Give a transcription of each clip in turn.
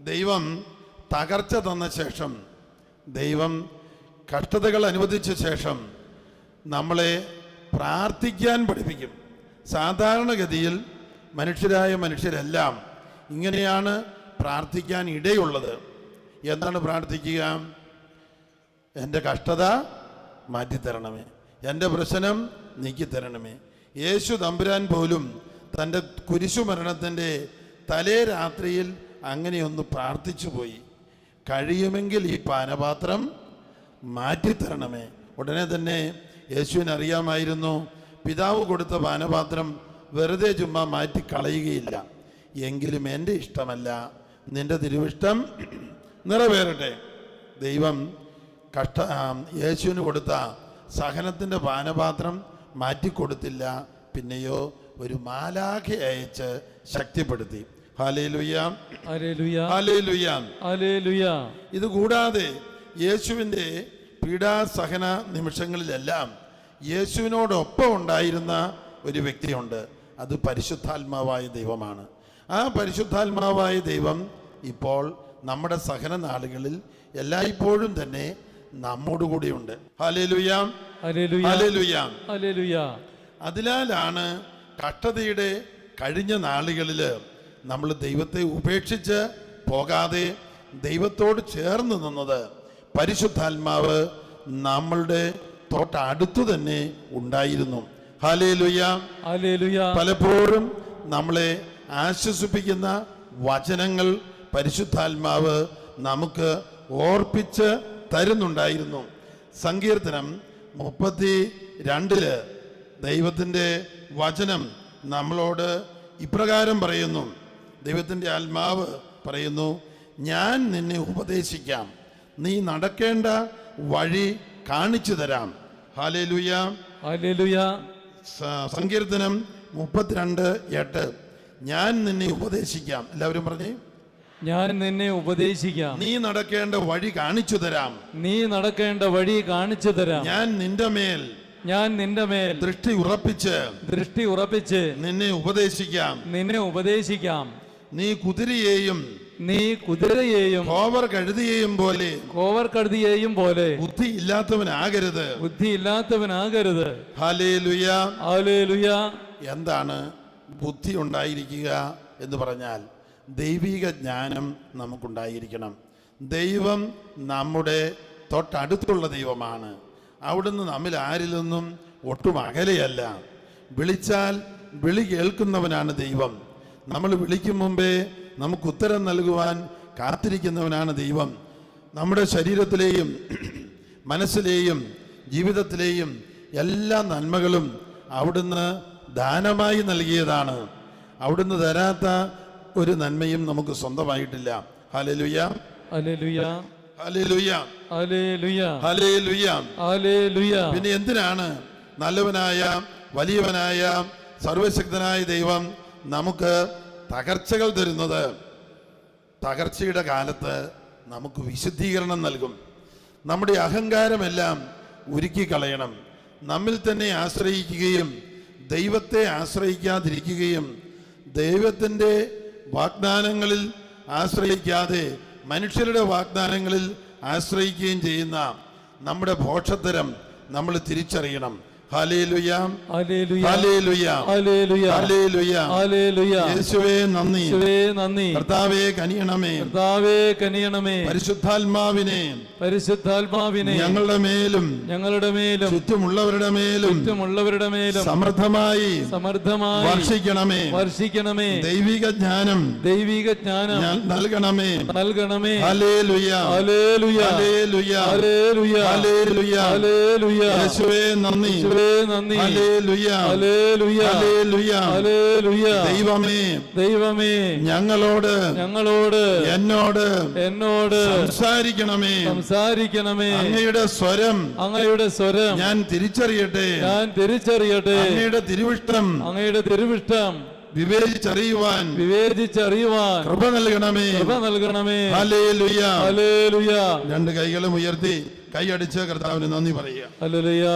ദൈവം തകർച്ച തന്ന ശേഷം ദൈവം കഷ്ടതകൾ അനുവദിച്ച ശേഷം നമ്മളെ പ്രാർത്ഥിക്കാൻ പഠിപ്പിക്കും. സാധാരണഗതിയിൽ മനുഷ്യരായ മനുഷ്യരെല്ലാം ഇങ്ങനെയാണ് പ്രാർത്ഥിക്കാൻ ഇടയുള്ളത്. എന്താണ് പ്രാർത്ഥിക്കുക? എന്റെ കഷ്ടത മാറ്റിത്തരണമേ. എന്റെ പ്രശ്നം നീക്കിത്തരണമേ. യേശു തമ്പുരാൻ പോലും തന്റെ കുരിശുമരണത്തിന്റെ തലേ രാത്രിയിൽ അങ്ങനെയൊന്ന് പ്രാർത്ഥിച്ചു പോയി. കഴിയുമെങ്കിൽ ഈ പാനപാത്രം മാറ്റിത്തരണമേ. ഉടനെ തന്നെ യേശുവിന് അറിയാമായിരുന്നു പിതാവ് കൊടുത്ത പാനപാത്രം വെറുതെ ചുമ്മാ മാറ്റി കളയുകയില്ല. എങ്കിലും എന്റെ ഇഷ്ടമല്ല. നിന്റെ തിരുവിഷ്ടം നിറവേറട്ടെ. ദൈവം കഷ്ട യേശുവിന് കൊടുത്ത സഹനത്തിന്റെ പാനപാത്രം മാറ്റിക്കൊടുത്തില്ല. പിന്നെയോ ഒരു മാലാഖ അയച്ച് ശക്തിപ്പെടുത്തി. ഇതുകൂടാതെ യേശുവിന്റെ പീഡാസഹന നിമിഷങ്ങളിലെല്ലാം യേശുവിനോടൊപ്പം ഉണ്ടായിരുന്ന ഒരു വ്യക്തിയുണ്ട്. അത് പരിശുദ്ധാത്മാവായ ദൈവമാണ്. ആ പരിശുദ്ധാത്മാവായ ദൈവം ഇപ്പോൾ നമ്മുടെ സഹന നാളുകളിൽ എല്ലായ്പ്പോഴും തന്നെ നമ്മോടുകൂടിയുണ്ട്. ഹാലേലുയാം അതിലാലാണ് കഷ്ടതയുടെ കഴിഞ്ഞ നാളുകളിൽ നമ്മൾ ദൈവത്തെ ഉപേക്ഷിച്ച് പോകാതെ ദൈവത്തോട് ചേർന്ന് നിന്നത് പരിശുദ്ധാത്മാവ് നമ്മളുടെ തൊട്ടടുത്തു തന്നെ ഉണ്ടായിരുന്നു. പലപ്പോഴും നമ്മളെ ആശ്വസിപ്പിക്കുന്ന വചനങ്ങൾ പരിശുദ്ധാത്മാവ് നമുക്ക് ഓർപ്പിച്ച് തരുന്നുണ്ടായിരുന്നു. സങ്കീർത്തനം മുപ്പത്തി രണ്ടിൽ ദൈവത്തിന്റെ വചനം നമ്മളോട് ഇപ്രകാരം പറയുന്നു. ദൈവത്തിന്റെ ആത്മാവ് പറയുന്നു ഞാൻ നിന്നെ ഉപദേശിക്കാം. നീ നടക്കേണ്ട വഴി കാണിച്ചു തരാം. ഹാലേലുയ സങ്കീർത്തനം മുപ്പത്തിരണ്ട് എട്ട്. ഞാൻ നിന്നെ ഉപദേശിക്കാം. എല്ലാവരും പറഞ്ഞേ. ഞാൻ നിന്നെ ഉപദേശിക്കാം. നീ നടക്കേണ്ട വഴി കാണിച്ചു തരാം. നീ നടക്കേണ്ട വഴി കാണിച്ചു തരാം. ഞാൻ നിന്റെ മേൽ ഞാൻ നിന്റെ മേൽ ദൃഷ്ടി ഉറപ്പിച്ച് ദൃഷ്ടി ഉറപ്പിച്ച് നിന്നെ ഉപദേശിക്കാം. നിന്നെ ഉപദേശിക്കാം. നീ കുതിരയെയും നീ കുതിരയെയും കോവർ കഴുതിയെയും പോലെ കോവർ കഴുതിയെയും പോലെ ബുദ്ധി ഇല്ലാത്തവനാകരുത് ബുദ്ധി ഇല്ലാത്തവനാകരുത് എന്താണ് ബുദ്ധി ഉണ്ടായിരിക്കുക എന്ന് പറഞ്ഞാൽ ദൈവിക ജ്ഞാനം നമുക്കുണ്ടായിരിക്കണം. ദൈവം നമ്മുടെ തൊട്ടടുത്തുള്ള ദൈവമാണ്. അവിടുന്ന് നമ്മിൽ ആരിൽ നിന്നും ഒട്ടും അകലെയല്ല. വിളിച്ചാൽ വിളി കേൾക്കുന്നവനാണ് ദൈവം. നമ്മൾ വിളിക്കും മുമ്പേ നമുക്ക് ഉത്തരം നൽകുവാൻ കാത്തിരിക്കുന്നവനാണ് ദൈവം. നമ്മുടെ ശരീരത്തിലെയും മനസ്സിലെയും ജീവിതത്തിലെയും എല്ലാ നന്മകളും അവിടുന്ന് ദാനമായി നൽകിയതാണ്. അവിടുന്ന് തരാത്ത ഒരു നന്മയും നമുക്ക് സ്വന്തമായിട്ടില്ല. ഹലലുയ ഹലലുയ പിന്നെ എന്തിനാണ് നല്ലവനായ വലിയവനായ സർവശക്തനായ ദൈവം നമുക്ക് തകർച്ചകൾ തരുന്നത്? തകർച്ചയുടെ കാലത്ത് നമുക്ക് വിശുദ്ധീകരണം നൽകും. നമ്മുടെ അഹങ്കാരമെല്ലാം ഉരുക്കി കളയണം. നമ്മിൽ തന്നെ ആശ്രയിക്കുകയും ദൈവത്തെ ആശ്രയിക്കാതിരിക്കുകയും ദൈവത്തിന്റെ വാഗ്ദാനങ്ങളിൽ ആശ്രയിക്കാതെ മനുഷ്യരുടെ വാഗ്ദാനങ്ങളിൽ ആശ്രയിക്കുകയും ചെയ്യുന്ന നമ്മുടെ ഭോഷത്തരം നമ്മൾ തിരിച്ചറിയണം. യേശുവേ നന്ദി. നന്ദി. കർത്താവേ കനിയണമേ. കർത്താവേ കനിയണമേ. പരിശുദ്ധാത്മാവിനെ. പരിശുദ്ധാത്മാവിനെ. ഞങ്ങളുടെ മേലും. ഞങ്ങളുടെ മേലും. ചുറ്റുമുള്ളവരുടെ മേലും. ചുറ്റുമുള്ളവരുടെ മേലും. സമൃദ്ധമായി. സമൃദ്ധമായി. വർഷിക്കണമേ. വർഷിക്കണമേ. ദൈവിക ജ്ഞാനം. ദൈവിക ജ്ഞാനം. നൽകണമേ. നൽകണമേ. യേശുവേ നന്ദി. നന്ദി. ദൈവമേ. ദൈവമേ. ഞങ്ങളോട്. ഞങ്ങളോട്. എന്നോട്. എന്നോട്. സംസാരിക്കണമേ. സംസാരിക്കണമേ. അങ്ങയുടെ സ്വരം. അങ്ങയുടെ സ്വരം. ഞാൻ തിരിച്ചറിയട്ടെ. ഞാൻ തിരിച്ചറിയട്ടെ. അങ്ങയുടെ തിരുവിഷ്ടം. അങ്ങയുടെ തിരുവിഷ്ടം. വിവേചിച്ചറിയുവാൻ. വിവേചിച്ചറിയുവാൻ. കൃപ നൽകണമേ. കൃപ നൽകണമേ. ഹല്ലേലൂയ. ഹല്ലേലൂയ. രണ്ട് കൈകളും ഉയർത്തി. കൈയടിച്ച് കർത്താവിന് നന്ദി പറയുക ഹല്ലേലൂയ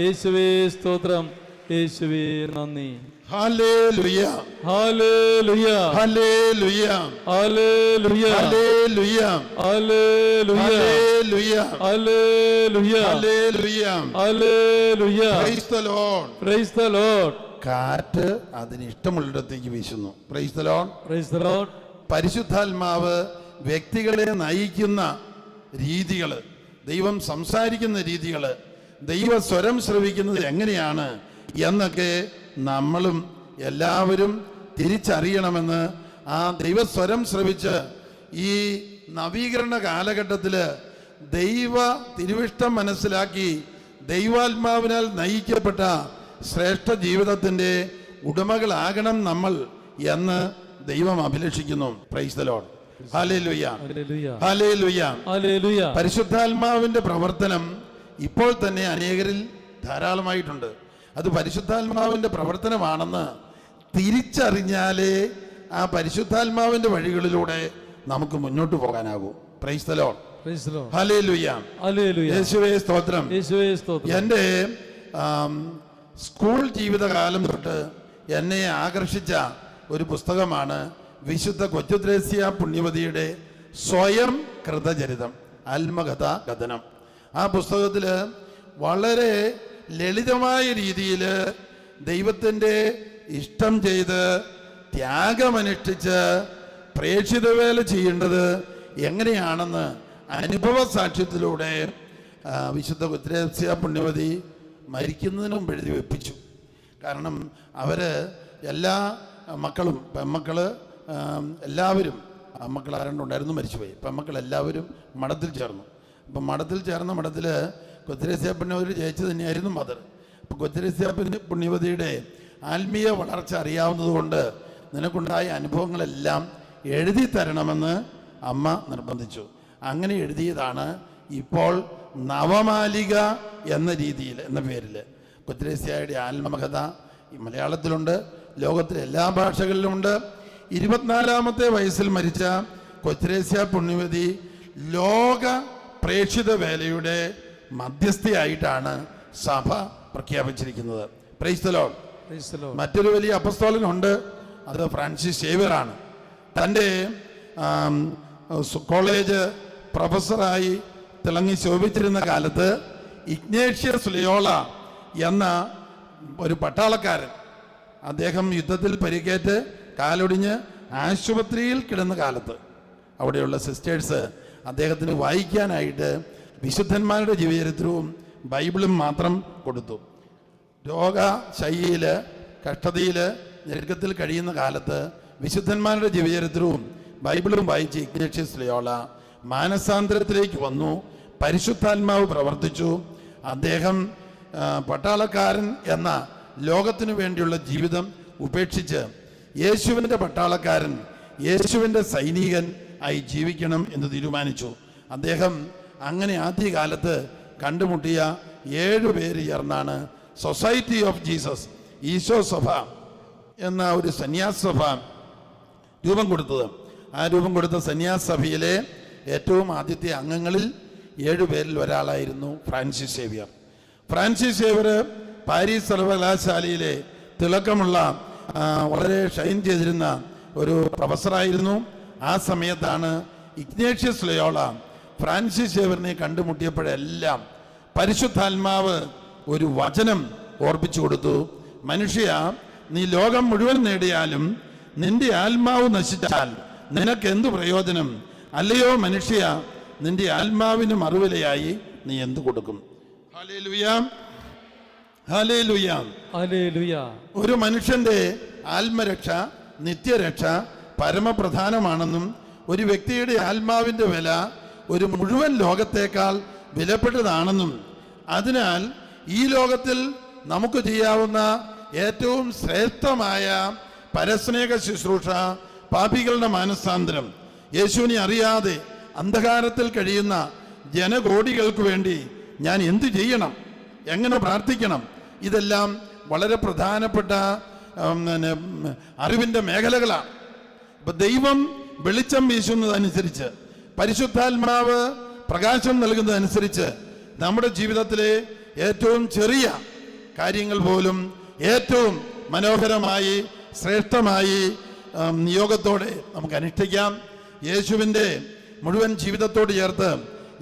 യേശുവേ സ്തോത്രം യേശുവേ നന്ദി hallelujah hallelujah hallelujah hallelujah hallelujah hallelujah hallelujah hallelujah hallelujah Praise the Lord. Praise the Lord കാറ്റ് അതിന് ഇഷ്ടമുള്ളിടത്തേക്ക് വീശുന്നു. പരിശുദ്ധാത്മാവ് വ്യക്തികളെ നയിക്കുന്ന രീതികൾ ദൈവം സംസാരിക്കുന്ന രീതികൾ ദൈവ സ്വരം ശ്രവിക്കുന്നത് എങ്ങനെയാണ് എന്നൊക്കെ നമ്മളും എല്ലാവരും തിരിച്ചറിയണമെന്ന് ആ ദൈവസ്വരം ശ്രവിച്ച് ഈ നവീകരണ കാലഘട്ടത്തിൽ ദൈവ തിരുവിഷ്ടം മനസ്സിലാക്കി ദൈവാത്മാവിനാൽ നയിക്കപ്പെട്ട ശ്രേഷ്ഠ ജീവിതത്തിന്റെ ഉടമകളാകണം നമ്മൾ എന്ന് ദൈവം അഭിലഷിക്കുന്നു. പ്രൈസ് ദ പരിശുദ്ധാത്മാവിന്റെ പ്രവർത്തനം ഇപ്പോൾ തന്നെ അനേകരിൽ ധാരാളമായിട്ടുണ്ട്. അത് പരിശുദ്ധാത്മാവിന്റെ പ്രവർത്തനമാണെന്ന് തിരിച്ചറിഞ്ഞാലേ ആ പരിശുദ്ധാത്മാവിന്റെ വഴികളിലൂടെ നമുക്ക് മുന്നോട്ട് പോകാനാകൂ. പ്രൈസ് ദ ഹല്ലേലൂയ യേശുവേ സ്തോത്രം. എന്റെ സ്കൂൾ ജീവിതകാലം തൊട്ട് എന്നെ ആകർഷിച്ച ഒരു പുസ്തകമാണ് വിശുദ്ധ കൊച്ചുദ്രേസ്യ പുണ്യവതിയുടെ സ്വയം കൃതചരിതം ആത്മകഥ കഥനം. ആ പുസ്തകത്തിൽ വളരെ ലളിതമായ രീതിയിൽ ദൈവത്തിന്റെ ഇഷ്ടം ചെയ്ത് ത്യാഗമനുഷ്ഠിച്ച് പ്രേക്ഷിത വേല ചെയ്യേണ്ടത് എങ്ങനെയാണെന്ന് അനുഭവ സാക്ഷ്യത്തിലൂടെ വിശുദ്ധ കുത്രേസ്യ പുണ്യവതി മരിക്കുന്നതിന് മുമ്പ് എഴുതി വെപ്പിച്ചു. കാരണം അവർ എല്ലാ മക്കളും പെമ്മക്കൾ എല്ലാവരും മക്കൾ ആരണ്ടുണ്ടായിരുന്നു മരിച്ചുപോയി. പെമ്മക്കൾ എല്ലാവരും മഠത്തിൽ ചേർന്നു. അപ്പം മഠത്തിൽ ചേർന്ന മഠത്തിൽ കൊത്തിരേസ്യ പുണ്യവതി ജയിച്ചു തന്നെയായിരുന്നു മദർ അപ്പം കൊത്തിരേസ്യ പുണ്യവതിയുടെ ആത്മീയ വളർച്ച അറിയാവുന്നതുകൊണ്ട് നിനക്കുണ്ടായ അനുഭവങ്ങളെല്ലാം എഴുതി തരണമെന്ന് അമ്മ നിർബന്ധിച്ചു. അങ്ങനെ എഴുതിയതാണ് ഇപ്പോൾ നവമാലിക എന്ന രീതിയിൽ എന്ന പേരിൽ. കൊത്തിരേസ്യയുടെ ആത്മകഥ ഈ മലയാളത്തിലുണ്ട് ലോകത്തിലെ എല്ലാ ഭാഷകളിലുമുണ്ട്. ഇരുപത്തിനാലാമത്തെ വയസ്സിൽ മരിച്ച കൊത്തിരേസ്യ പുണ്യവതി ലോക പ്രേക്ഷിത വേലയുടെ മധ്യസ്ഥയായിട്ടാണ് സഭ പ്രഖ്യാപിച്ചിരിക്കുന്നത്. പ്രൈസ്തലോ മറ്റൊരു വലിയ അപസ്തോലനുണ്ട് അത് ഫ്രാൻസിസ് സേവ്യറാണ് തന്റെ കോളേജ് പ്രൊഫസറായി തിളങ്ങി ശോഭിച്ചിരുന്ന കാലത്ത് ഇഗ്നേഷ്യസ് ലിയോള എന്ന ഒരു പട്ടാളക്കാരൻ അദ്ദേഹം യുദ്ധത്തിൽ പരിക്കേറ്റ് കാലൊടിഞ്ഞ് ആശുപത്രിയിൽ കിടന്ന കാലത്ത്. അവിടെയുള്ള സിസ്റ്റേഴ്സ് അദ്ദേഹത്തിന് വായിക്കാനായിട്ട് വിശുദ്ധന്മാരുടെ ജീവചരിത്രവും ബൈബിളും മാത്രം കൊടുത്തു. രോഗശൈലിയിൽ കഷ്ടതയിൽ ഞെരുക്കത്തിൽ കഴിയുന്ന കാലത്ത് വിശുദ്ധന്മാരുടെ ജീവചരിത്രവും ബൈബിളും വായിച്ച് ഇഗ്നേഷ്യസ് ലിയോള മാനസാന്തരത്തിലേക്ക് വന്നു. പരിശുദ്ധാത്മാവ് പ്രവർത്തിച്ചു. അദ്ദേഹം പട്ടാളക്കാരൻ എന്ന ലോകത്തിനു വേണ്ടിയുള്ള ജീവിതം ഉപേക്ഷിച്ച് യേശുവിന്റെ പട്ടാളക്കാരൻ യേശുവിന്റെ സൈനികൻ ആയി ജീവിക്കണം എന്ന് തീരുമാനിച്ചു. അദ്ദേഹം അങ്ങനെ ആദ്യകാലത്ത് കണ്ടുമുട്ടിയ ഏഴു പേര് ചേർന്നാണ് സൊസൈറ്റി ഓഫ് ജീസസ് ഈശോ സഭ എന്ന ഒരു സന്യാസ സഭ രൂപം കൊടുത്തത്. ആ രൂപം കൊടുത്ത സന്യാസ സഭയിലെ ഏറ്റവും ആദ്യത്തെ അംഗങ്ങളിൽ ഏഴു പേരിൽ ഒരാളായിരുന്നു Francis Xavier. Francis Xavier Paris സർവകലാശാലയിലെ തിളക്കമുള്ള വളരെ ഷൈൻ ചെയ്തിരുന്ന ഒരു പ്രൊഫസറായിരുന്നു. ആ സമയത്താണ് ഇഗ്നേഷ്യസ് ലയോള ഫ്രാൻസിസ് സേവറിനെ കണ്ടുമുട്ടിയപ്പോഴെല്ലാം പരിശുദ്ധാത്മാവ് ഒരു വചനം ഓർപ്പിച്ചു കൊടുത്തു. മനുഷ്യ നീ ലോകം മുഴുവൻ നേടിയാലും നിന്റെ ആത്മാവ് നശിച്ചാൽ നിനക്ക് എന്തു പ്രയോജനം? അല്ലയോ മനുഷ്യ നിന്റെ ആത്മാവിന് മറുവിലയായി നീ എന്ത് കൊടുക്കും? ഒരു മനുഷ്യന്റെ ആത്മരക്ഷ നിത്യരക്ഷ പരമപ്രധാനമാണെന്നും ഒരു വ്യക്തിയുടെ ആത്മാവിന്റെ വില ഒരു മുഴുവൻ ലോകത്തേക്കാൾ വിലപ്പെട്ടതാണെന്നും അതിനാൽ ഈ ലോകത്തിൽ നമുക്ക് ചെയ്യാവുന്ന ഏറ്റവും ശ്രേഷ്ഠമായ പരസ്നേഹ ശുശ്രൂഷ പാപികളുടെ മാനസാന്തരം. യേശുവിനെ അറിയാതെ അന്ധകാരത്തിൽ കഴിയുന്ന ജനകോടികൾക്ക് വേണ്ടി ഞാൻ എന്തു ചെയ്യണം? എങ്ങനെ പ്രാർത്ഥിക്കണം? ഇതെല്ലാം വളരെ പ്രധാനപ്പെട്ട അറിവിന്റെ മേഖലകളാണ്. ഇപ്പം ദൈവം വെളിച്ചം വീശുന്നതനുസരിച്ച് പരിശുദ്ധാത്മാവ് പ്രകാശം നൽകുന്നതനുസരിച്ച് നമ്മുടെ ജീവിതത്തിലെ ഏറ്റവും ചെറിയ കാര്യങ്ങൾ പോലും ഏറ്റവും മനോഹരമായി ശ്രേഷ്ഠമായി നിയോഗത്തോടെ നമുക്ക് അനുഷ്ഠിക്കാം. യേശുവിന്റെ മുഴുവൻ ജീവിതത്തോട് ചേർത്ത്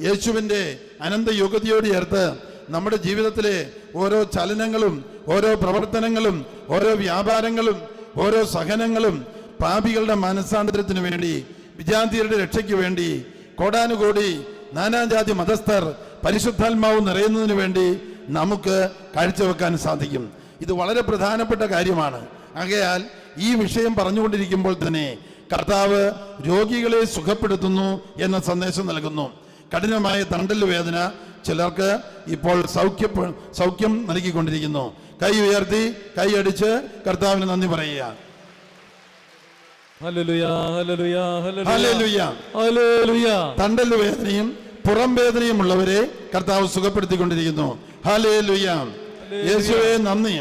യേശുവിന്റെ അനന്ത യോഗ്യതയോട് ചേർത്ത് നമ്മുടെ ജീവിതത്തിലെ ഓരോ ചലനങ്ങളും ഓരോ പ്രവർത്തനങ്ങളും ഓരോ വ്യാപാരങ്ങളും ഓരോ സഹനങ്ങളും പാപികളുടെ മനസ്സാന്തരത്തിന് വേണ്ടി വിജാതിയരുടെ രക്ഷയ്ക്ക് വേണ്ടി കോടാനുകോടി നാനാജാതി മതസ്ഥർ പരിശുദ്ധാത്മാവ് നിറയുന്നതിന് വേണ്ടി നമുക്ക് കാഴ്ചവെക്കാൻ സാധിക്കും. ഇത് വളരെ പ്രധാനപ്പെട്ട കാര്യമാണ്. ആകയാൽ ഈ വിഷയം പറഞ്ഞുകൊണ്ടിരിക്കുമ്പോൾ തന്നെ കർത്താവ് രോഗികളെ സുഖപ്പെടുത്തുന്നു എന്ന സന്ദേശം നൽകുന്നു. കഠിനമായ തണ്ടൽ വേദന ചിലർക്ക് ഇപ്പോൾ സൗഖ്യ സൗഖ്യം നൽകിക്കൊണ്ടിരിക്കുന്നു. കൈ ഉയർത്തി കൈ അടിച്ച് കർത്താവിന് നന്ദി പറയുക. തണ്ടൽ വേദനയും പുറം വേദനയും ഉള്ളവരെ കർത്താവ് സുഖപ്പെടുത്തിക്കൊണ്ടിരിക്കുന്നു. ഹലേ ലുയാം യേശുവേ നന്ദി.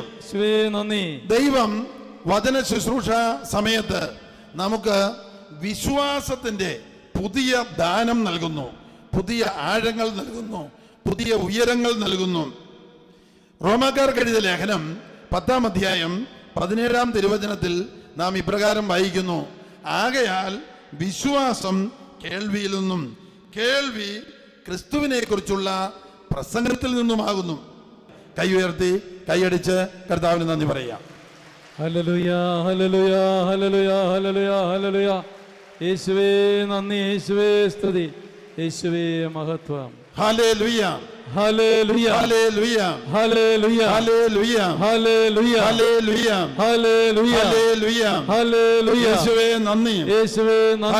ദൈവം വചന ശുശ്രൂഷ സമയത്ത് നമുക്ക് വിശ്വാസത്തിന്റെ പുതിയ ദാനം നൽകുന്നു. പുതിയ ആഴങ്ങൾ നൽകുന്നു. പുതിയ ഉയരങ്ങൾ നൽകുന്നു. റോമാക്കാർക്ക് എഴുതിയ ലേഖനം പത്താം അധ്യായം പതിനേഴാം തിരുവചനത്തിൽ നാം ഇപ്രകാരം വായിക്കുന്നു. ആകയാൽ വിശ്വാസം കേൾവിയിൽ നിന്നും കേൾവി ക്രിസ്തുവിനെ കുറിച്ചുള്ള പ്രസംഗത്തിൽ നിന്നുമാകുന്നു. കൈ ഉയർത്തി കൈയടിച്ച് കർത്താവിന് നന്ദി പറയാം. യേശുവേ നന്ദി യേശുവേ സ്തുതി. യേശുവേ മഹത്വം. ഹാലേ യേശുവേ നന്ദി യേശുവേ നന്ദി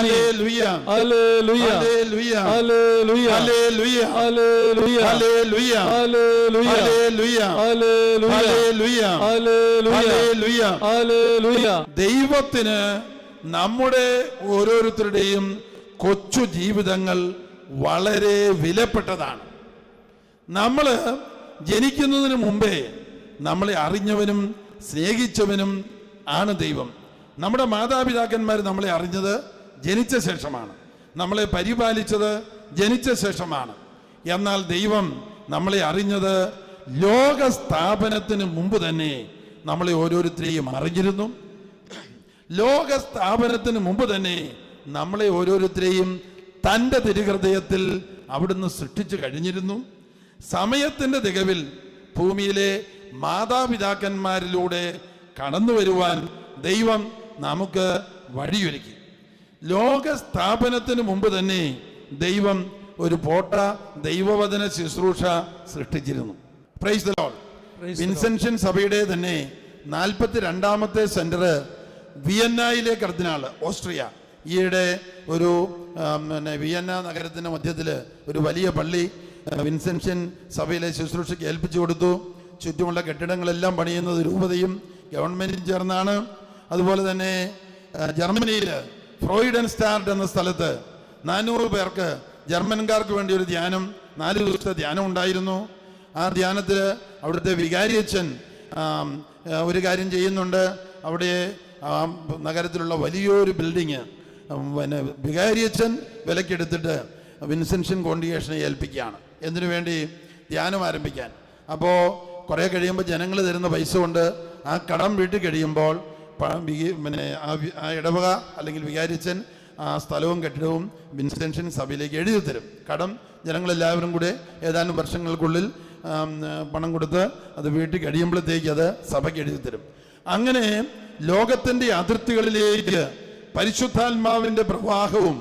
ദൈവത്തിന് നമ്മുടെ ഓരോരുത്തരുടെയും കൊച്ചു ജീവിതങ്ങൾ വളരെ വിലപ്പെട്ടതാണ് നമ്മൾ ജനിക്കുന്നതിന് മുമ്പേ നമ്മളെ അറിഞ്ഞവനും സ്നേഹിച്ചവനും ആണ് ദൈവം. നമ്മുടെ മാതാപിതാക്കന്മാർ നമ്മളെ അറിഞ്ഞത് ജനിച്ച ശേഷമാണ്. നമ്മളെ പരിപാലിച്ചത് ജനിച്ച ശേഷമാണ്. എന്നാൽ ദൈവം നമ്മളെ അറിഞ്ഞത് ലോക സ്ഥാപനത്തിന് മുമ്പ് തന്നെ നമ്മളെ ഓരോരുത്തരെയും അറിഞ്ഞിരുന്നു. ലോക സ്ഥാപനത്തിന് മുമ്പ് തന്നെ നമ്മളെ ഓരോരുത്തരെയും തന്റെ തിരുഹൃദയത്തിൽ അവിടുന്ന് സൃഷ്ടിച്ചു കഴിഞ്ഞിരുന്നു. സമയത്തിന്റെ തികവിൽ ഭൂമിയിലെ മാതാപിതാക്കന്മാരിലൂടെ കടന്നു വരുവാൻ ദൈവം നമുക്ക് വഴിയൊരുക്കി. ലോക സ്ഥാപനത്തിന് മുമ്പ് തന്നെ ദൈവം ഒരു പോട്ട ദൈവവചന ശുശ്രൂഷ സൃഷ്ടിച്ചിരുന്നു. പ്രൈസ് the വിൻസെൻഷൻ സഭയുടെ തന്നെ നാൽപ്പത്തി രണ്ടാമത്തെ സെന്റർ വിയന്നയിലെ കർദിനാൾ ഓസ്ട്രിയ. ഈയിടെ ഒരു പിന്നെ വിയന്ന നഗരത്തിന്റെ മധ്യത്തിൽ ഒരു വലിയ പള്ളി വിൻസെൻഷൻ സഭയിലെ ശുശ്രൂഷയ്ക്ക് ഏൽപ്പിച്ചു കൊടുത്തു. ചുറ്റുമുള്ള കെട്ടിടങ്ങളെല്ലാം പണിയുന്നത് രൂപതയും ഗവൺമെന്റും ചേർന്നാണ്. അതുപോലെ തന്നെ ജർമ്മനിയിൽ ഫ്രോയിഡൻ സ്റ്റാർഡ് എന്ന സ്ഥലത്ത് നാനൂറ് പേർക്ക് ജർമ്മൻകാർക്ക് വേണ്ടി ഒരു ധ്യാനം നാല് ദിവസത്തെ ധ്യാനം ഉണ്ടായിരുന്നു. ആ ധ്യാനത്തിൽ അവിടുത്തെ വികാരിയച്ഛൻ ഒരു കാര്യം ചെയ്യുന്നുണ്ട്. അവിടെ നഗരത്തിലുള്ള വലിയൊരു ബിൽഡിങ് പിന്നെ വികാരിയച്ഛൻ വിലക്കെടുത്തിട്ട് വിൻസെൻഷൻ കോൺഡിഗേഷനെ ഏൽപ്പിക്കുകയാണ്. എന്തിനു വേണ്ടി? ധ്യാനം ആരംഭിക്കാൻ. അപ്പോൾ കുറേ കഴിയുമ്പോൾ ജനങ്ങൾ തരുന്ന പൈസ കൊണ്ട് ആ കടം വീട്ടിൽ കഴിയുമ്പോൾ പിന്നെ ആ ഇടവക അല്ലെങ്കിൽ വികാരിച്ചൻ ആ സ്ഥലവും കെട്ടിടവും വിൻസെൻഷൻ സഭയിലേക്ക് എഴുതി തരും. കടം ജനങ്ങളെല്ലാവരും കൂടെ ഏതാനും വർഷങ്ങൾക്കുള്ളിൽ പണം കൊടുത്ത് അത് വീട്ടിൽ കഴിയുമ്പോഴത്തേക്ക് അത് സഭയ്ക്ക് എഴുതി തരും. അങ്ങനെ ലോകത്തിന്റെ അതിർത്തികളിലേക്ക് പരിശുദ്ധാത്മാവിന്റെ പ്രവാഹവും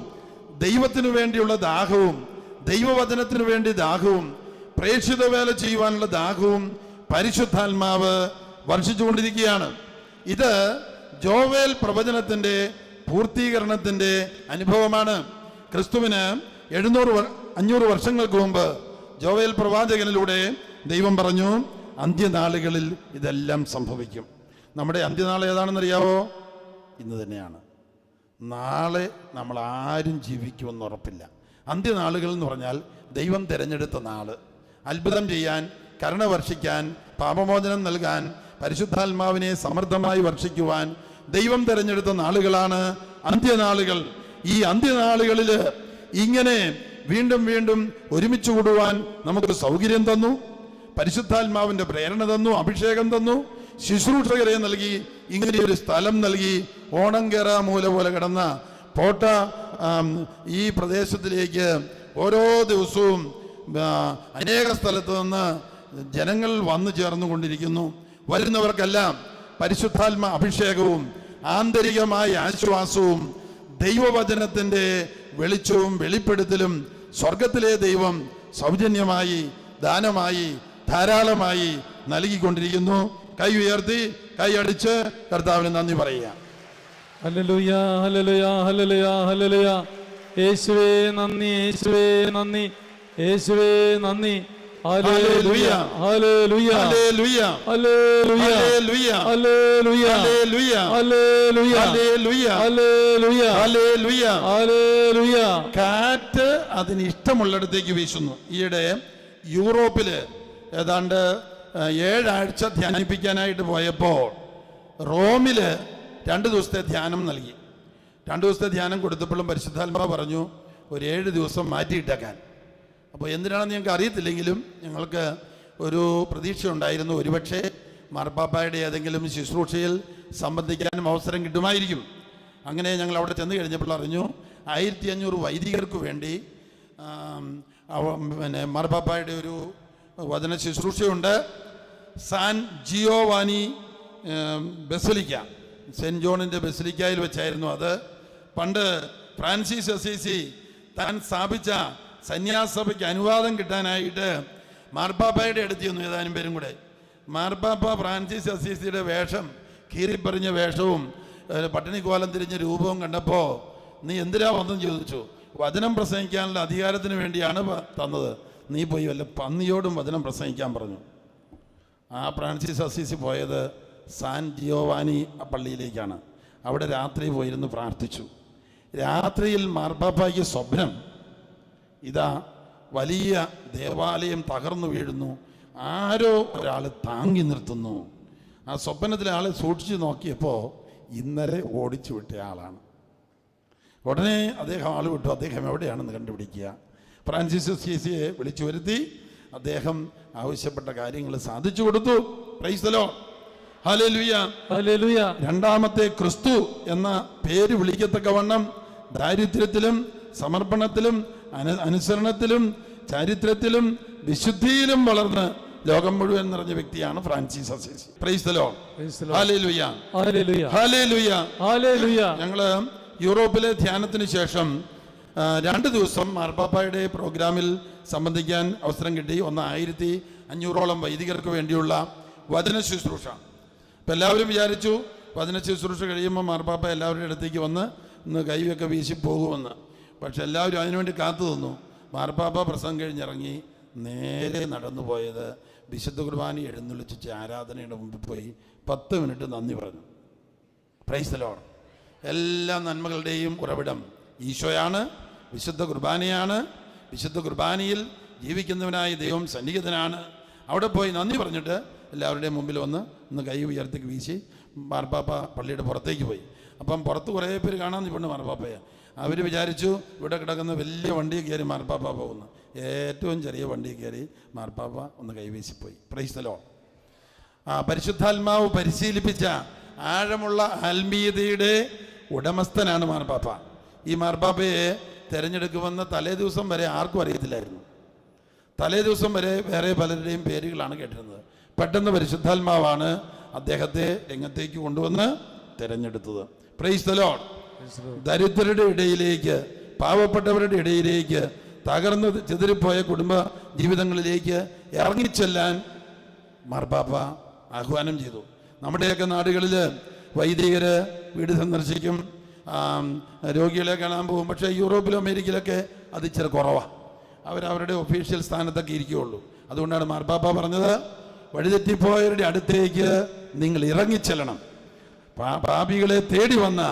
ദൈവത്തിനു വേണ്ടിയുള്ള ദാഹവും ദൈവവചനത്തിനു വേണ്ടി ദാഹവും പ്രേക്ഷിത വേല ചെയ്യുവാനുള്ള ദാഹവും പരിശുദ്ധാത്മാവ് വർഷിച്ചുകൊണ്ടിരിക്കുകയാണ്. ഇത് ജോവേൽ പ്രവചനത്തിന്റെ പൂർത്തീകരണത്തിന്റെ അനുഭവമാണ്. ക്രിസ്തുവിന് എഴുന്നൂറ് അഞ്ഞൂറ് വർഷങ്ങൾക്ക് മുമ്പ് ജോവേൽ പ്രവാചകനിലൂടെ ദൈവം പറഞ്ഞു അന്ത്യനാളുകളിൽ ഇതെല്ലാം സംഭവിക്കും. നമ്മുടെ അന്ത്യനാൾ ഏതാണെന്നറിയാവോ? ഇന്ന് തന്നെയാണ്. നാളെ നമ്മൾ ആരും ജീവിക്കുമെന്ന് ഉറപ്പില്ല. അന്ത്യനാളുകൾ എന്ന് പറഞ്ഞാൽ ദൈവം തിരഞ്ഞെടുത്ത നാൾ. അത്ഭുതം ചെയ്യാൻ കരുണ വർഷിക്കാൻ പാപമോചനം നൽകാൻ പരിശുദ്ധാത്മാവിനെ സമൃദ്ധമായി വർഷിക്കുവാൻ ദൈവം തിരഞ്ഞെടുത്ത നാളുകളാണ് അന്ത്യനാളുകൾ. ഈ അന്ത്യനാളുകളിൽ ഇങ്ങനെ വീണ്ടും വീണ്ടും ഒരുമിച്ച് കൂടുവാൻ നമുക്ക് സൗകര്യം തന്നു. പരിശുദ്ധാത്മാവിന്റെ പ്രേരണ തന്നു അഭിഷേകം തന്നു. ശുശ്രൂഷകരെ നൽകി ഇങ്ങനെ ഒരു സ്ഥലം നൽകി ഓണം കേറാ മൂല പോലെ കിടന്ന പോട്ട ഈ പ്രദേശത്തിലേക്ക് ഓരോ ദിവസവും അനേക സ്ഥലത്തു നിന്ന് ജനങ്ങൾ വന്നു ചേർന്നുകൊണ്ടിരിക്കുന്നു. വരുന്നവർക്കെല്ലാം പരിശുദ്ധാത്മ അഭിഷേകവും ആന്തരികമായ ആശ്വാസവും ദൈവവചനത്തിന്റെ വെളിച്ചവും വെളിപ്പെടുത്തലും സ്വർഗത്തിലെ ദൈവം സൗജന്യമായി ദാനമായി ധാരാളമായി നൽകിക്കൊണ്ടിരിക്കുന്നു. കൈ ഉയർത്തി കൈ അടിച്ച് കർത്താവിന് നന്ദി പറയുക. യേശുവേ നന്ദി യേശുവേ നന്ദി യേശുവേ നന്ദി കാറ്റ് അതിന് ഇഷ്ടമുള്ളിടത്തേക്ക് വീശുന്നു ഈയിടെ യൂറോപ്പിൽ ഏതാണ്ട് ഏഴാഴ്ച ധ്യാനിപ്പിക്കാനായിട്ട് പോയപ്പോൾ റോമിൽ രണ്ട് ദിവസത്തെ ധ്യാനം നൽകി. രണ്ട് ദിവസത്തെ ധ്യാനം കൊടുത്തപ്പോഴും പരിശുദ്ധാത്മ പറഞ്ഞു ഒരു ഏഴ് ദിവസം മാറ്റിയിട്ടേക്കാൻ. അപ്പോൾ എന്തിനാണെന്ന് ഞങ്ങൾക്ക് അറിയത്തില്ലെങ്കിലും ഞങ്ങൾക്ക് ഒരു പ്രതീക്ഷ ഉണ്ടായിരുന്നു. ഒരുപക്ഷെ മാർപ്പാപ്പായുടെ ഏതെങ്കിലും ശുശ്രൂഷയിൽ സംബന്ധിക്കാനും അവസരം കിട്ടുമായിരിക്കും. അങ്ങനെ ഞങ്ങൾ അവിടെ ചെന്ന് കഴിഞ്ഞപ്പോൾ അറിഞ്ഞു ആയിരത്തി അഞ്ഞൂറ് വൈദികർക്ക് വേണ്ടി പിന്നെ മാർപ്പാപ്പായുടെ ഒരു വചന ശുശ്രൂഷയുണ്ട്. San Giovanni basilica. സെന്റ് ജോണിന്റെ ബസിലിക്കായിൽ വെച്ചായിരുന്നു അത്. പണ്ട് ഫ്രാൻസിസ് അസീസി താൻ സ്ഥാപിച്ച സന്യാസഭയ്ക്ക് അനുവാദം കിട്ടാനായിട്ട് മാർപ്പാപ്പയുടെ അടുത്ത് ചെന്നു ഏതാനും പേരും കൂടെ. മാർപ്പാപ്പ ഫ്രാൻസിസ് അസീസിയുടെ വേഷം കീറിപ്പറിഞ്ഞ വേഷവും പട്ടിണി കോലം തിരിഞ്ഞ രൂപവും കണ്ടപ്പോൾ നീ എന്തിനാ വന്നെന്ന് ചോദിച്ചു. വചനം പ്രസംഗിക്കാനുള്ള അധികാരത്തിന് വേണ്ടിയാണ് തന്നത്. നീ പോയി വല്ല പന്നിയോടും വചനം പ്രസംഗിക്കാൻ പറഞ്ഞു. ആ ഫ്രാൻസിസ് അസീസി പോയത് സാൻ ജിയോവാനി പള്ളിയിലേക്കാണ്. അവിടെ രാത്രി പോയിരുന്നു പ്രാർത്ഥിച്ചു. രാത്രിയിൽ മാർബാബായ്ക്ക് സ്വപ്നം. ഇതാ വലിയ ദേവാലയം തകർന്നു വീഴുന്നു. ആരോ ഒരാൾ താങ്ങി നിർത്തുന്നു. ആ സ്വപ്നത്തിലെ ആളെ സൂക്ഷിച്ചു നോക്കിയപ്പോൾ ഇന്നലെ ഓടിച്ചു വിട്ട ആളാണ്. ഉടനെ അദ്ദേഹം ആൾ വിട്ടു. അദ്ദേഹം എവിടെയാണെന്ന് കണ്ടുപിടിക്കുക. ഫ്രാൻസിസ് സീസിയെ വിളിച്ചു വരുത്തി. അദ്ദേഹം ആവശ്യപ്പെട്ട കാര്യങ്ങൾ സാധിച്ചു കൊടുത്തു. പ്രൈസലോ രണ്ടാമത്തെ ക്രിസ്തു എന്ന പേര് വിളിക്കത്തക്കവണ്ണം ദാരിദ്ര്യത്തിലും സമർപ്പണത്തിലും അനു അനുസരണത്തിലും ചാരിത്രത്തിലും വിശുദ്ധിയിലും വളർന്ന് ലോകം മുഴുവൻ നിറഞ്ഞ വ്യക്തിയാണ് ഫ്രാൻസിസ് അസീസി. പ്രൈസ്തലോ ഞങ്ങൾ യൂറോപ്പിലെ ധ്യാനത്തിന് ശേഷം രണ്ട് ദിവസം മാർപ്പാപ്പായുടെ പ്രോഗ്രാമിൽ സംബന്ധിക്കാൻ അവസരം കിട്ടി. ഒന്ന് ആയിരത്തി അഞ്ഞൂറോളം വൈദികർക്ക് വേണ്ടിയുള്ള വചന ശുശ്രൂഷ. അപ്പം എല്ലാവരും വിചാരിച്ചു വചന ശുശ്രൂഷ കഴിയുമ്പോൾ മാർപ്പാപ്പ എല്ലാവരുടെ അടുത്തേക്ക് വന്ന് ഇന്ന് കൈയൊക്കെ വീശി പോകുമെന്ന്. പക്ഷെ എല്ലാവരും അതിനുവേണ്ടി കാത്തു നിന്നു. മാർപ്പാപ്പ പ്രസംഗം കഴിഞ്ഞിറങ്ങി നേരെ നടന്നു പോയത് വിശുദ്ധ കുർബാന എഴുന്നള്ളിച്ച് ആരാധനയുടെ മുമ്പിൽ പോയി പത്ത് മിനിറ്റ് നന്ദി പറഞ്ഞു. പ്രൈസ് ലോൺ എല്ലാ നന്മകളുടെയും ഉറവിടം ഈശോയാണ് വിശുദ്ധ കുർബാനയാണ് വിശുദ്ധ കുർബാനയിൽ ജീവിക്കുന്നവനായ ദൈവം സന്നിഹിതനാണ്. അവിടെ പോയി നന്ദി പറഞ്ഞിട്ട് എല്ലാവരുടെയും മുമ്പിൽ വന്ന് ഇന്ന് കൈ ഉയർത്തി വീശി മാർപ്പാപ്പ പള്ളിയുടെ പുറത്തേക്ക് പോയി. അപ്പം പുറത്ത് കുറേ പേര് കാണാൻ പെണ്ണ് മാർപ്പാപ്പയെ. അവർ വിചാരിച്ചു ഇവിടെ കിടക്കുന്ന വലിയ വണ്ടി കയറി മാർപ്പാപ്പ പോകുന്നു. ഏറ്റവും ചെറിയ വണ്ടി കയറി മാർപ്പാപ്പ ഒന്ന് കൈവീശിപ്പോയി പ്രൈസ്തലോ ആ പരിശുദ്ധാത്മാവ് പരിശീലിപ്പിച്ച ആഴമുള്ള ആത്മീയതയുടെ ഉടമസ്ഥനാണ് മാർപ്പാപ്പ. ഈ മാർപ്പാപ്പയെ തിരഞ്ഞെടുക്കുമെന്ന് തലേ ദിവസം വരെ ആർക്കും അറിയത്തില്ലായിരുന്നു. തലേ ദിവസം വരെ വേറെ പലരുടെയും പേരുകളാണ് കേട്ടിരുന്നത്. പെട്ടെന്ന് പരിശുദ്ധാത്മാവാണ് അദ്ദേഹത്തെ രംഗത്തേക്ക് കൊണ്ടുവന്ന് തിരഞ്ഞെടുത്തത്. പ്രൈസ് ദ ലോർഡ് ദരിദ്രരുടെ ഇടയിലേക്ക് പാവപ്പെട്ടവരുടെ ഇടയിലേക്ക് തകർന്ന് ചിതറിപ്പോയ കുടുംബ ജീവിതങ്ങളിലേക്ക് ഇറങ്ങിച്ചെല്ലാൻ മാർപ്പാപ്പ ആഹ്വാനം ചെയ്തു. നമ്മുടെയൊക്കെ നാടുകളിൽ വൈദികർ വീട് സന്ദർശിക്കും രോഗികളെ കാണാൻ പോകും. പക്ഷേ യൂറോപ്പിലും അമേരിക്കയിലൊക്കെ അത് ഇച്ചിരി കുറവാണ് അവരവരുടെ ഒഫീഷ്യൽ സ്ഥാനത്തൊക്കെ ഇരിക്കുകയുള്ളൂ. അതുകൊണ്ടാണ് മാർപ്പാപ്പ പറഞ്ഞത് വഴിതെറ്റിപ്പോയവരുടെ അടുത്തേക്ക് നിങ്ങൾ ഇറങ്ങിച്ചെല്ലണം പാപികളെ തേടി വന്ന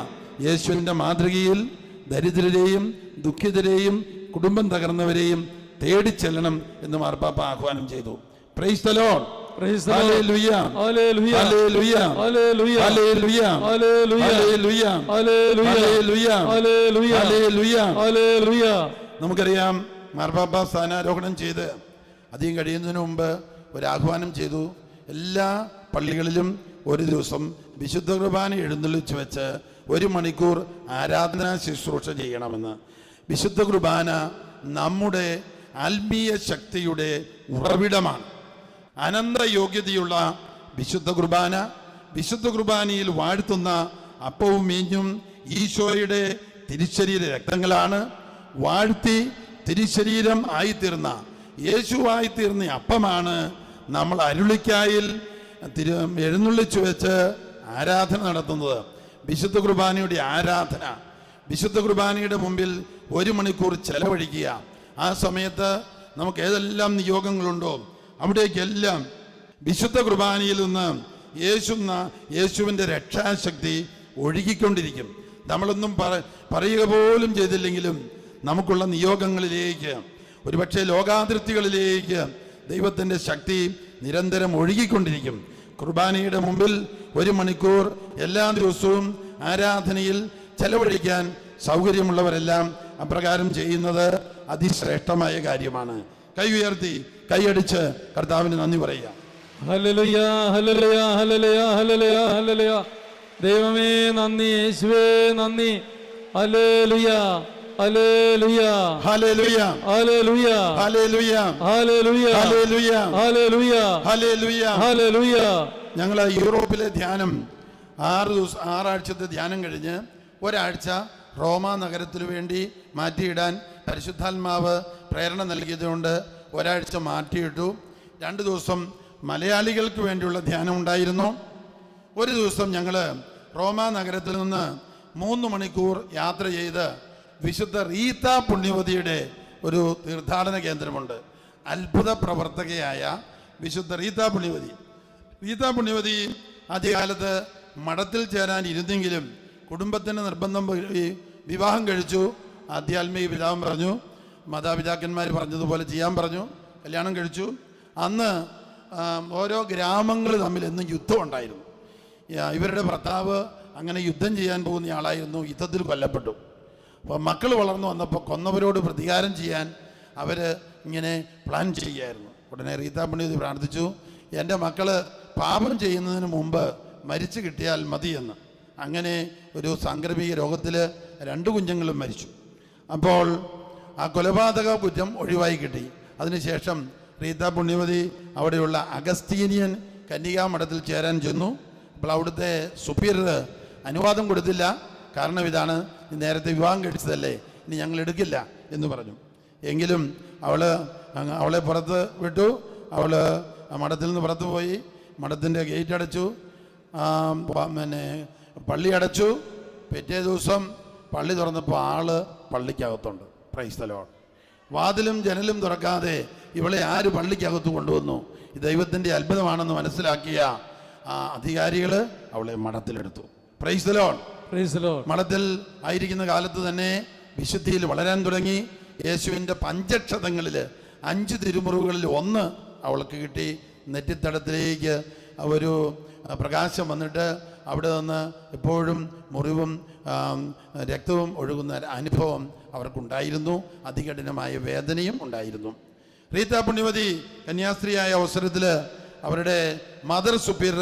യേശുവിന്റെ മാതൃകയിൽ ദരിദ്രരെയും ദുഃഖിതരെയും കുടുംബം തകർന്നവരെയും തേടി ചെല്ലണം എന്ന് മാർപ്പാപ്പ ആഹ്വാനം ചെയ്തു പ്രൈസ് നമുക്കറിയാം മാർപ്പാപ്പ സ്ഥാനാരോഹണം ചെയ്ത് അധികം കഴിയുന്നതിന് മുമ്പ് ഒരു ആഹ്വാനം ചെയ്തു. എല്ലാ പള്ളികളിലും ഒരു ദിവസം വിശുദ്ധ കുർബാന എഴുന്നള്ളിച്ച് വെച്ച് ഒരു മണിക്കൂർ ആരാധനാ ശുശ്രൂഷ ചെയ്യണമെന്ന്. വിശുദ്ധ കുർബാന നമ്മുടെ ആത്മീയ ശക്തിയുടെ ഉറവിടമാണ്. അനന്ത യോഗ്യതയുള്ള വിശുദ്ധ കുർബാന വിശുദ്ധ കുർബാനയിൽ വാഴ്ത്തുന്ന അപ്പവും മീഞ്ഞും ഈശോയുടെ തിരിശരീര രക്തങ്ങളാണ്. വാഴ്ത്തി തിരിശരീരം ആയിത്തീർന്ന യേശുവായിത്തീർന്ന അപ്പമാണ് നമ്മൾ അരുളിക്കായിൽ തിരു എഴുന്നള്ളിച്ചു വെച്ച് ആരാധന നടത്തുന്നത്. വിശുദ്ധ കുർബാനയുടെ ആരാധന. വിശുദ്ധ കുർബാനയുടെ മുമ്പിൽ ഒരു മണിക്കൂർ ചെലവഴിക്കുക. ആ സമയത്ത് നമുക്ക് ഏതെല്ലാം നിയോഗങ്ങളുണ്ടോ അവിടേക്കെല്ലാം വിശുദ്ധ കുർബാനയിൽ നിന്ന് യേശു യേശുവിന്റെ രക്ഷാശക്തി ഒഴുകിക്കൊണ്ടിരിക്കും. നമ്മളൊന്നും പറ പറയുക പോലും ചെയ്തില്ലെങ്കിലും നമുക്കുള്ള നിയോഗങ്ങളിലേക്ക് ഒരുപക്ഷെ ലോകാതിർത്തികളിലേക്ക് ദൈവത്തിന്റെ ശക്തി നിരന്തരം ഒഴുകിക്കൊണ്ടിരിക്കും. കുർബാനയുടെ മുമ്പിൽ ഒരു മണിക്കൂർ എല്ലാ ദിവസവും ആരാധനയിൽ ചെലവഴിക്കാൻ സൗകര്യമുള്ളവരെല്ലാം അപ്രകാരം ചെയ്യുന്നത് അതിശ്രേഷ്ഠമായ കാര്യമാണ്. കൈ ഉയർത്തി കൈയടിച്ച് കർത്താവിന് നന്ദി പറയുക. ദൈവമേ നന്ദി യേശുവേ നന്ദി. ഹല്ലേലൂയ. ഞങ്ങൾ യൂറോപ്പിലെ ധ്യാനം ആറ് ദിവസം ആറാഴ്ചത്തെ ധ്യാനം കഴിഞ്ഞ് ഒരാഴ്ച റോമ നഗരത്തിനു വേണ്ടി മാറ്റിയിടാൻ പരിശുദ്ധാത്മാവ് പ്രേരണ നൽകിയതുകൊണ്ട് ഒരാഴ്ച മാറ്റിയിട്ടു. രണ്ട് ദിവസം മലയാളികൾക്ക് വേണ്ടിയുള്ള ധ്യാനം ഉണ്ടായിരുന്നു. ഒരു ദിവസം ഞങ്ങൾ റോമ നഗരത്തിൽ നിന്ന് മൂന്ന് മണിക്കൂർ യാത്ര ചെയ്ത് വിശുദ്ധ റീത്ത പുണ്യവതിയുടെ ഒരു തീർത്ഥാടന കേന്ദ്രമുണ്ട്. അത്ഭുത പ്രവർത്തകയായ വിശുദ്ധ റീത്ത പുണ്യവതി. റീത്ത പുണ്യവതി ആദ്യകാലത്ത് മഠത്തിൽ ചേരാൻ ഇരുന്നെങ്കിലും കുടുംബത്തിന്റെ നിർബന്ധം വിവാഹം കഴിച്ചു. ആധ്യാത്മിക പിതാവും പറഞ്ഞു. മാതാപിതാക്കന്മാർ പറഞ്ഞതുപോലെ ചെയ്യാൻ പറഞ്ഞു. കല്യാണം കഴിച്ചു. അന്ന് ഓരോ ഗ്രാമങ്ങൾ തമ്മിൽ എന്നും യുദ്ധം ഉണ്ടായിരുന്നു. ഇവരുടെ ഭർത്താവ് അങ്ങനെ യുദ്ധം ചെയ്യാൻ പോകുന്ന ആളായിരുന്നു. യുദ്ധത്തിൽ കൊല്ലപ്പെട്ടു. അപ്പോൾ മക്കൾ വളർന്നു വന്നപ്പോൾ കൊന്നവരോട് പ്രതികാരം ചെയ്യാൻ അവർ ഇങ്ങനെ പ്ലാൻ ചെയ്യുകയായിരുന്നു. ഉടനെ റീതാ പണ്ഡിത് പ്രാർത്ഥിച്ചു. എന്റെ മക്കൾ പാപം ചെയ്യുന്നതിന് മുമ്പ് മരിച്ചു കിട്ടിയാൽ മതിയെന്ന്. അങ്ങനെ ഒരു സാംക്രമിക രോഗത്തിൽ രണ്ട് കുഞ്ഞുങ്ങളും മരിച്ചു. അപ്പോൾ ആ കൊലപാതക കുറ്റം ഒഴിവായി കിട്ടി. അതിനുശേഷം റീത പുണ്യവതി അവിടെയുള്ള അഗസ്തീനിയൻ കന്യകാ മഠത്തിൽ ചേരാൻ ചെന്നു. അപ്പോൾ അവിടുത്തെ സുപ്പീരർ അനുവാദം കൊടുത്തില്ല. കാരണം ഇതാണ് "നീ നേരത്തെ വിവാഹം കഴിച്ചതല്ലേ ഇനി ഞങ്ങൾ എടുക്കില്ല എന്ന് പറഞ്ഞു. എങ്കിലും അവൾ അവളെ പുറത്ത് വിട്ടു. അവൾ മഠത്തിൽ നിന്ന് പുറത്ത് പോയി. മഠത്തിന്റെ ഗേറ്റ് അടച്ചു. പിന്നെ പള്ളി അടച്ചു. പിറ്റേ ദിവസം പള്ളി തുറന്നപ്പോൾ ആൾ പള്ളിക്കകത്തുണ്ട്. പ്രൈസ്തലോൺ വാതിലും ജനലും തുറക്കാതെ ഇവളെ ആര് പള്ളിക്കകത്ത് കൊണ്ടുവന്നു? ദൈവത്തിന്റെ അത്ഭുതമാണെന്ന് മനസ്സിലാക്കിയ അധികാരികൾ അവളെ മഠത്തിലെടുത്തു. പ്രൈസ്തലോൺ മഠത്തിൽ ആയിരിക്കുന്ന കാലത്ത് തന്നെ വിശുദ്ധിയിൽ വളരാൻ തുടങ്ങി. യേശുവിന്റെ പഞ്ചക്ഷതങ്ങളിൽ അഞ്ച് തിരുമുറിവുകളിൽ ഒന്ന് അവൾക്ക് കിട്ടി. നെറ്റിത്തടത്തിലേക്ക് ഒരു പ്രകാശം വന്നിട്ട് അവിടെ നിന്ന് എപ്പോഴും മുറിവും രക്തവും ഒഴുകുന്ന അനുഭവം അവർക്കുണ്ടായിരുന്നു. അതികഠിനമായ വേദനയും ഉണ്ടായിരുന്നു. റീത്ത പുണ്യവതി കന്യാസ്ത്രീയായ അവസരത്തിൽ അവരുടെ മദർ സുപ്പീർ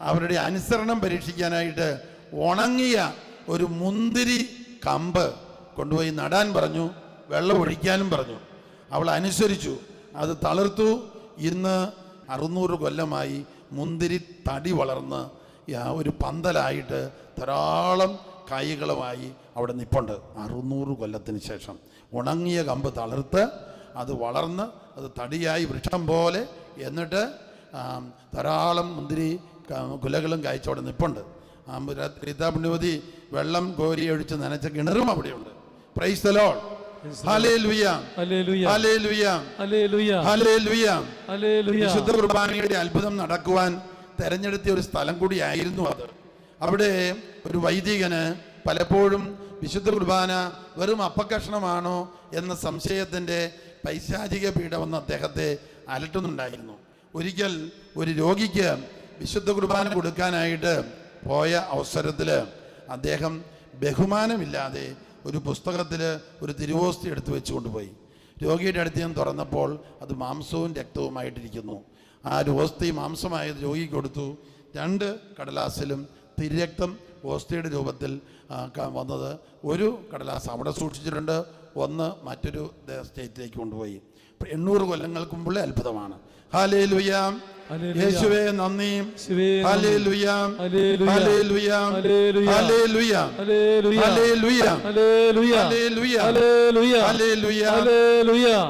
അവരുടെ അനുസരണം പരീക്ഷിക്കാനായിട്ട് ഉണങ്ങിയ ഒരു മുന്തിരി കമ്പ് കൊണ്ടുപോയി നടാൻ പറഞ്ഞു വെള്ളം ഒഴിക്കാനും പറഞ്ഞു. അവൾ അനുസരിച്ചു. അത് തളിർത്തു. ഇന്ന് അറുന്നൂറ് കൊല്ലമായി മുന്തിരി തടി വളർന്ന് ഒരു പന്തലായിട്ട് ധാരാളം കായ്കളുമായി അവിടെ നിപ്പുണ്ട്. അറുന്നൂറ് കൊല്ലത്തിന് ശേഷം. ഉണങ്ങിയ കമ്പ് തളിർത്ത് അത് വളർന്ന് അത് തടിയായി വൃക്ഷം പോലെ എന്നിട്ട് ധാരാളം മുന്തിരി കുലകളും കായ്ച്ചവിടെ നിപ്പുണ്ട്. റീതാ പുണ്യവതി വെള്ളം കോരി ഒഴിച്ച് നനച്ച കിണറും അവിടെയുണ്ട്. പ്രൈസ് തലോൾ വിശുദ്ധ കുർബാനയുടെ അത്ഭുതം നടക്കുവാൻ തെരഞ്ഞെടുത്തിയ ഒരു സ്ഥലം കൂടിയായിരുന്നു അത്. അവിടെ ഒരു വൈദികന് പലപ്പോഴും വിശുദ്ധ കുർബാന വെറും അപ്പക്കഷണമാണോ എന്ന സംശയത്തിന്റെ പൈശാചിക പീഠമെന്ന് അദ്ദേഹത്തെ അലട്ടുന്നുണ്ടായിരുന്നു. ഒരിക്കൽ ഒരു രോഗിക്ക് വിശുദ്ധ കുർബാന കൊടുക്കാനായിട്ട് പോയ അവസരത്തിൽ അദ്ദേഹം ബഹുമാനമില്ലാതെ ഒരു പുസ്തകത്തിൽ ഒരു തിരുവോസ്തി എടുത്തു വെച്ച് കൊണ്ടുപോയി രോഗിയുടെ അടുത്ത് ഞാൻ തുറന്നപ്പോൾ അത് മാംസവും രക്തവുമായിട്ടിരിക്കുന്നു. ആ ഓസ്തി മാംസമായത് രോഗിക്ക് കൊടുത്തു. രണ്ട് കടലാസിലും തിരക്തം ഓസ്തിയുടെ രൂപത്തിൽ വന്നത് ഒരു കടലാസ് അവിടെ സൂക്ഷിച്ചിട്ടുണ്ട്. ഒന്ന് മറ്റൊരു സ്റ്റേറ്റിലേക്ക് കൊണ്ടുപോയി. എണ്ണൂറ് കൊല്ലങ്ങൾക്ക് മുമ്പുള്ള അത്ഭുതമാണ്. ഹാലേ ഹല്ലേലൂയ. യേശുവേ നന്ദി. ഹല്ലേലൂയ.